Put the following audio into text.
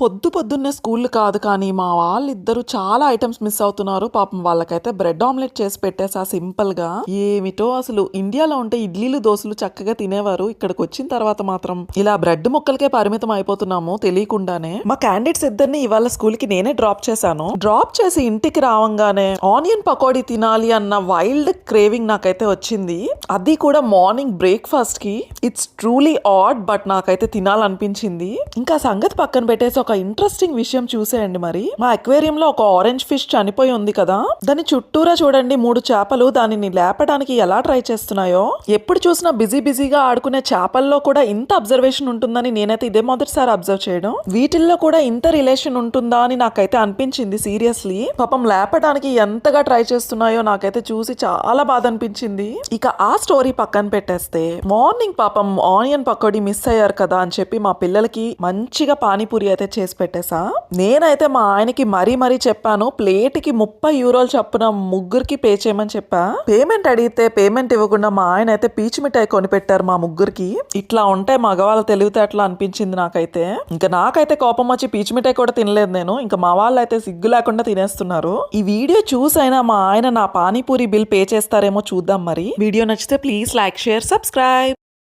పొద్దు పొద్దున్నే స్కూల్ కాదు కానీ మా వాళ్ళిద్దరూ చాలా ఐటమ్స్ మిస్ అవుతున్నారు. పాపం వాళ్ళకైతే బ్రెడ్ ఆమ్లెట్ చేసి పెట్టేసా సింపుల్గా ఏమిటో అసలు ఇండియాలో ఉంటే ఇడ్లీలు దోశలు చక్కగా తినేవారు. ఇక్కడికి వచ్చిన తర్వాత మాత్రం ఇలా బ్రెడ్ ముక్కలకే పరిమితం అయిపోతున్నాము తెలియకుండానే మా క్యాండిడేట్స్ ఇద్దరిని ఇవాళ స్కూల్కి నేనే డ్రాప్ చేశాను. డ్రాప్ చేసి ఇంటికి రావంగానే ఆనియన్ పకోడీ తినాలి అన్న వైల్డ్ క్రేవింగ్ నాకైతే వచ్చింది. అది కూడా మార్నింగ్ బ్రేక్ఫాస్ట్కి ఇట్స్ ట్రూలీ ఆడ్ బట్ నాకైతే తినాలనిపించింది. ఇంకా సంగతి పక్కన పెట్టేసి ఒక ఇంట్రెస్టింగ్ విషయం చూసేయండి మరి. మా అక్వేరియం లో ఒక ఆరెంజ్ ఫిష్ చనిపోయి ఉంది కదా. దాని చుట్టూరా చూడండి మూడు చేపలు. దానిని లేపడానికి ఎలా ట్రై చేస్తున్నాయో. ఎప్పుడు చూసినా బిజీ బిజీగా ఆడుకునే చేపల్లో కూడా ఇంత అబ్జర్వేషన్ ఉంటుందని నేనైతే ఇదే మొదటిసారి అబ్జర్వ్ చేయడం. వీటిల్లో కూడా ఇంత రిలేషన్ ఉంటుందా అని నాకైతే అనిపించింది సీరియస్లీ పాపం లేపడానికి ఎంతగా ట్రై చేస్తున్నాయో నాకైతే చూసి చాలా బాధ అనిపించింది. ఇక ఆ స్టోరీ పక్కన పెట్టేస్తే మార్నింగ్ పాపం ఆనియన్ పకోడీ మిస్ అయ్యారు కదా అని చెప్పి మా పిల్లలకి మంచిగా పానీపూరి అయితే చేసి పెట్టేసా? నేనైతే మా ఆయనకి మరీ మరీ చెప్పాను ప్లేట్కి ముప్పై యూరోలు చప్పున ముగ్గురికి పే చేయమని చెప్పా. పేమెంట్ అడిగితే పేమెంట్ ఇవ్వకుండా మా ఆయన అయితే పీచు మిఠాయి కొని పెట్టారు మా ముగ్గురికి. ఇట్లా ఉంటే మగవాళ్ళ తెలివితేటలు అనిపించింది నాకైతే. ఇంకా నాకైతే కోపం వచ్చి పీచు మిఠాయి కూడా తినలేదు నేను. ఇంకా మా వాళ్ళు అయితే సిగ్గు లేకుండా తినేస్తున్నారు. ఈ వీడియో చూసైనా మా ఆయన నా పానీపూరి బిల్ పే చేస్తారేమో చూద్దాం మరి. వీడియో నచ్చితే ప్లీజ్ లైక్ షేర్ సబ్స్క్రైబ్.